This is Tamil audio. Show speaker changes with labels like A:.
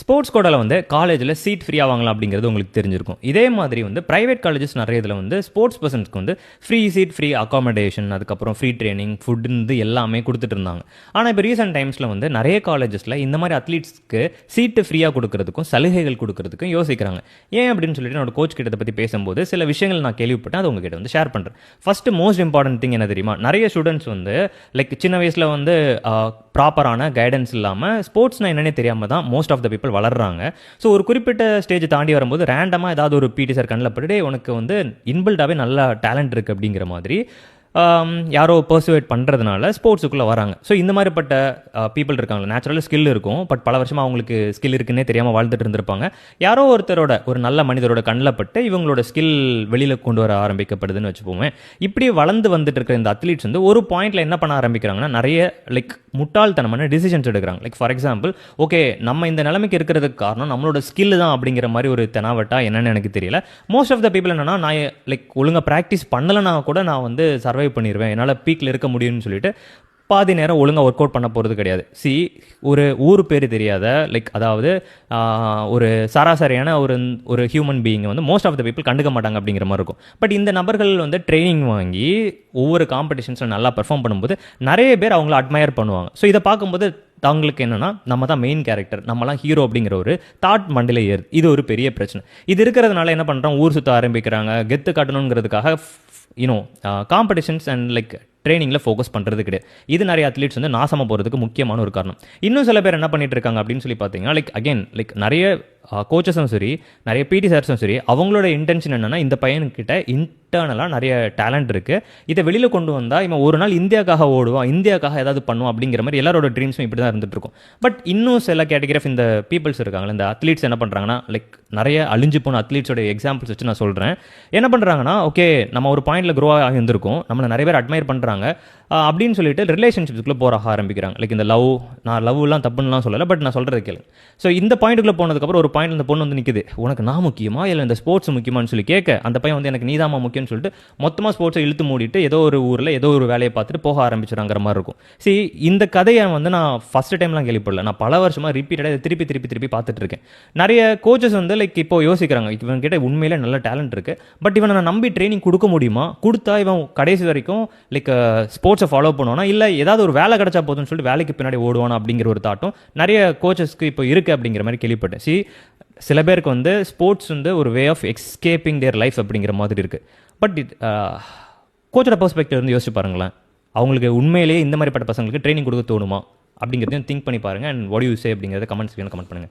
A: ஸ்போர்ட்ஸ் கோட்டாவில் வந்து காலேஜில் சீட் ஃப்ரீயாக வாங்கலாம் அப்படிங்கிறது உங்களுக்கு தெரிஞ்சிருக்கும். இதே மாதிரி வந்து ப்ரைவேட் காலேஜஸ் நிறைய இதில் வந்து ஸ்போர்ட்ஸ் பர்சன்ஸ்க்கு வந்து ஃப்ரீ சீட் ஃப்ரீ அகாமடேஷன் அதுக்கப்புறம் ஃப்ரீ ட்ரைனிங் ஃபுட்டுன்னு எல்லாமே கொடுத்துட்டு இருந்தாங்க. ஆனால் இப்போ ரீசெண்ட் டைம்ஸில் வந்து நிறைய காலேஜஸில் இந்த மாதிரி அத்லீட்ஸ்க்கு சீட்டு ஃப்ரீயாக கொடுக்கறதுக்கும் சலுகைகள் கொடுக்கறதுக்கும் யோசிக்கிறாங்க. ஏன் அப்படின்னு சொல்லிட்டு என்னோட கோச் கிட்ட பற்றி பேசும்போது சில விஷயங்கள் நான் கேள்விப்பட்டேன் அது உங்ககிட்ட வந்து ஷேர் பண்ணுறேன் ஃபஸ்ட்டு மோஸ்ட் இம்பார்ட்டன்ட் திங் என்ன தெரியுமா? நிறைய ஸ்டூடெண்ட்ஸ் வந்து லைக் சின்ன வயசில் வந்து ப்ராப்பரான கைடன்ஸ் இல்லாமல் ஸ்போர்ட்ஸ்னா என்னன்னே தெரியாமல் தான் மோஸ்ட் ஆஃப் த பீப்பிள் வளர்றாங்க. ஸோ ஒரு குறிப்பிட்ட ஸ்டேஜ் தாண்டி வரும்போது ரேண்டமாக ஏதாவது ஒரு பிடி சார் கண்ணில் பட்டு உனக்கு வந்து இன்பில்டாகவே நல்ல டேலண்ட் இருக்குது அப்படிங்கிற மாதிரி யாரோ பர்சுவேட் பண்ணுறதுனால ஸ்போர்ட்ஸுக்குள்ளே வராங்க. ஸோ இந்த மாதிரிப்பட்ட பீப்புள் இருக்காங்க நேச்சுரலாக ஸ்கில் இருக்கும். பட் பல வருஷமாக அவங்களுக்கு ஸ்கில் இருக்குன்னே தெரியாமல் வாழ்ந்துட்டு இருந்திருப்பாங்க. யாரோ ஒருத்தரோட ஒரு நல்ல மனிதரோட கண்ணில் பட்டு இவங்களோட ஸ்கில் வெளியில் கொண்டு வர ஆரம்பிக்கப்படுதுன்னு வச்சுப்போமே. இப்படி வளர்ந்து வந்துட்டு இருக்கிற இந்த அத்லீட்ஸ் வந்து ஒரு பாயிண்டில் என்ன பண்ண ஆரம்பிக்கிறாங்கன்னா நிறைய லைக் முட்டாள்தனமான டிசிஷன்ஸ் எடுக்கிறாங்க. லைக் ஃபார் எக்ஸாம்பிள் ஓகே நம்ம இந்த நிலைமைக்கு இருக்கிறதுக்கு காரணம் நம்மளோட ஸ்கில் தான் அப்படிங்கிற மாதிரி ஒரு தெனாவட்டா என்னன்னு எனக்கு தெரியல. மோஸ்ட் ஆஃப் த பீப்புள் என்னன்னா நான் லைக் ஒழுங்காக ப்ராக்டிஸ் பண்ணலைன்னா கூட நான் வந்து சர்வை பண்ணிடுவேன் என்னால் பீக்கில் இருக்க முடியும்னு சொல்லிட்டு பாதி நேரம் ஒழுங்காக ஒர்க் அவுட் பண்ண போகிறது கிடையாது. சி ஒரு ஊர் பேர் தெரியாத லைக் அதாவது ஒரு சராசரியான ஒரு ஒரு ஹியூமன் பீயிங்கை வந்து மோஸ்ட் ஆஃப் த பீப்புள் கண்டுக்க மாட்டாங்க அப்படிங்கிற மாதிரி இருக்கும். பட் இந்த நபர்கள் வந்து ட்ரைனிங் வாங்கி ஒவ்வொரு காம்படிஷன்ஸில் நல்லா பெர்ஃபார்ம் பண்ணும்போது நிறைய பேர் அவங்கள அட்மயர் பண்ணுவாங்க. ஸோ இதை பார்க்கும்போது அவங்களுக்கு என்னென்னா நம்ம தான் மெயின் கேரக்டர் நம்மலாம் ஹீரோ அப்படிங்கிற ஒரு தாட் மண்டில ஏறுது இது ஒரு பெரிய பிரச்சனை. இது இருக்கிறதுனால என்ன பண்ணுறோம் ஊர் சுற்ற ஆரம்பிக்கிறாங்க. கெத்து காட்டணுங்கிறதுக்காக you know competitions and like ட்ரைனிங்கில் focus பண்ணுறது கிடையாது. இது நிறைய அத்லீட்ஸ் வந்து நாசமாக போகிறதுக்கு முக்கியமான ஒரு காரணம். இன்னும் சில பேர் என்ன பண்ணிட்டு இருக்காங்க அப்படின்னு சொல்லி பார்த்தீங்கன்னா லைக் அகைன் லைக் நிறைய கோச்சஸும் சரி நிறைய பிடி சார்ஸும் சரி அவங்களோட இன்டென்ஷன் என்னென்னா இந்த பையன்கிட்ட இன்டர்னலாக நிறைய டேலண்ட் இருக்குது இதை வெளியில் கொண்டு வந்தால் இவன் ஒரு நாள் இந்தியாக்காக ஓடுவான் இந்தியாக்காக ஏதாவது பண்ணுவான் அப்படிங்கிற மாதிரி எல்லாரோட ட்ரீம்ஸும் இப்படி தான் இருந்துட்டு இருக்கும். பட் இன்னும் சில கேட்டகரி ஆஃப் இந்த பீப்புள்ஸ் இருக்காங்களே இந்த அத்லீட்ஸ் என்ன பண்ணுறாங்கன்னா லைக் நிறைய அழிஞ்சு போன அத்லீட்ஸோட எக்ஸாம்பிள்ஸ் வச்சு நான் சொல்கிறேன் என்ன பண்ணுறாங்கன்னா ஓகே நம்ம ஒரு பாயிண்டில் க்ரோ ஆகி இருந்திருக்கோம். நம்மளை நிறைய பேர் அட்மையர் பண்ணுறாங்க அப்படின்னு சொல்லிட்டு ரிலேஷன்ஷிப்ஸ்க்குள்ளே போக ஆரம்பிக்கிறாங்க. லைக் இந்த லவ் நான் லவ்லாம் தப்புன்னுலாம் சொல்லலை பட் நான் சொல்கிறது கேளு ஸோ இந்த பாயிண்ட்டுக்குள்ளே போனதுக்கப்புறம் ஒரு பாயிண்ட் அந்த பொண்ணு வந்து நிற்குது உனக்கு நான் முக்கியமா? இல்லை இந்த ஸ்போர்ட்ஸ் முக்கியமான்னு சொல்லி கேட்க அந்த பையன் வந்து எனக்கு நீதாமா முக்கியம்னு சொல்லிட்டு மொத்தமாக ஸ்போர்ட்ஸை இழுத்து மூடிட்டு ஏதோ ஒரு ஊரில் ஏதோ ஒரு வேலையை பார்த்துட்டு போக ஆரம்பிச்சிடாங்கிற மாதிரி இருக்கும். சரி இந்த கதையை வந்து நான் ஃபர்ஸ்ட் டைம்லாம் கேள்விப்படல. நான் பல வருஷமாக ரிப்பீட்டடாக இதை திருப்பி திருப்பி திருப்பி பார்த்துட்டு இருக்கேன். நிறைய கோச்சஸ் வந்து லைக் இப்போ யோசிக்கிறாங்க. இவன் கிட்ட உண்மையிலே நல்ல டேலண்ட் இருக்குது பட் இவனை நான் நம்பி ட்ரைனிங் கொடுக்க முடியுமா? கொடுத்தா இவன் கடைசி வரைக்கும் லைக் ஸ்போர்ட்ஸ் ஃபாலோ பண்ணுவானா? இல்லை ஏதாவது ஒரு வேலை கிடச்சா போதும்னு சொல்லிட்டு வேலைக்கு பின்னாடி ஓடுவானா அப்படிங்கிற ஒரு தாட்டும்? நிறைய கோச்சஸ்க்கு இப்போ இருக்கு அப்படிங்கிற மாதிரி கேள்விப்பட்டேன். சி சில பேருக்கு வந்து ஸ்போர்ட்ஸ் வந்து ஒரு வே ஆஃப் எக்ஸ்கேப்பிங் தேர் லைஃப் அப்படிங்கிற மாதிரி இருக்கு. பட் கோச்சோட பர்ஸ்பெக்டிவ் வந்து யோசிச்சு பாருங்களேன். அவங்களுக்கு உண்மையிலேயே இந்த மாதிரிப்பட்ட பசங்களுக்கு ட்ரைனிங் கொடுக்க தோணுமா? அப்படிங்கிறதையும் திங்க் பண்ணி பாருங்க. அண்ட் வாட் யூ சே அப்படிங்கிறத கமெண்ட்ஸ் கமெண்ட் பண்ணுங்க.